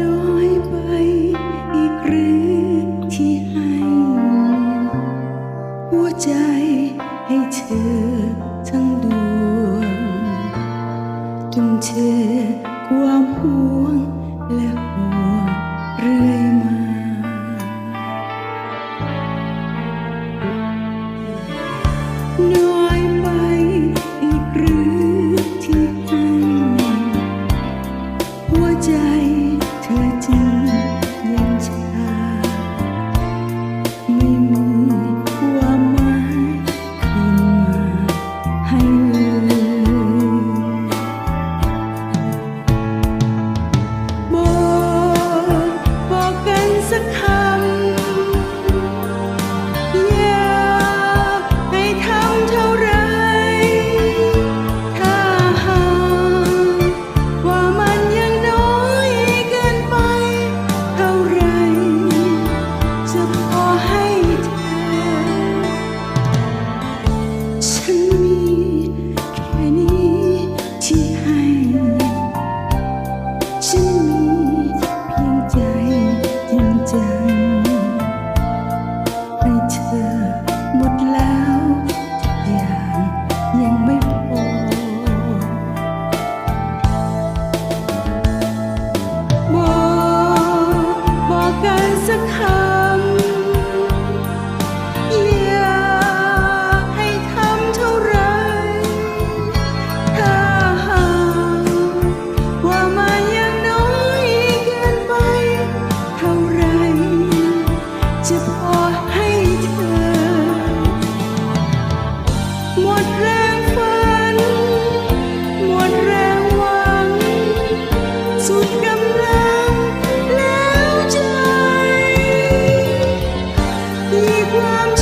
น้อยไปอีกหรือที่ให้หัวใจให้เธอทั้งดวงจนเธอความห่วงและห่ว Keep warm.